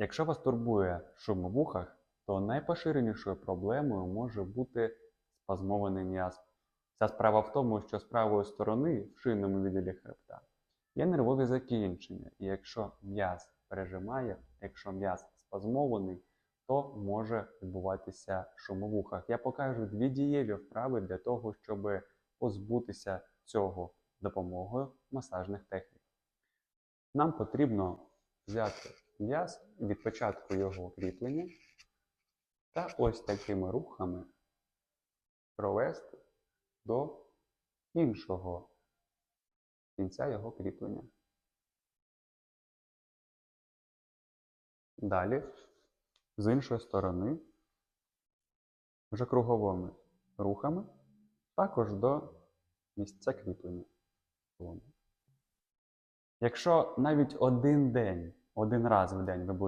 Якщо вас турбує шум у вухах, то найпоширенішою проблемою може бути спазмований м'яз. Ця справа в тому, що з правої сторони в шийному відділі хребта є нервові закінчення, і якщо м'яз пережимає, якщо м'яз спазмований, то може відбуватися шум у вухах. Я покажу дві дієві вправи для того, щоб позбутися цього допомогою масажних технік. Нам потрібно взяти м'яз від початку його кріплення та ось такими рухами провести до іншого кінця його кріплення. Далі, з іншої сторони, вже круговими рухами, також до місця кріплення. Якщо навіть один день, один раз в день ви будете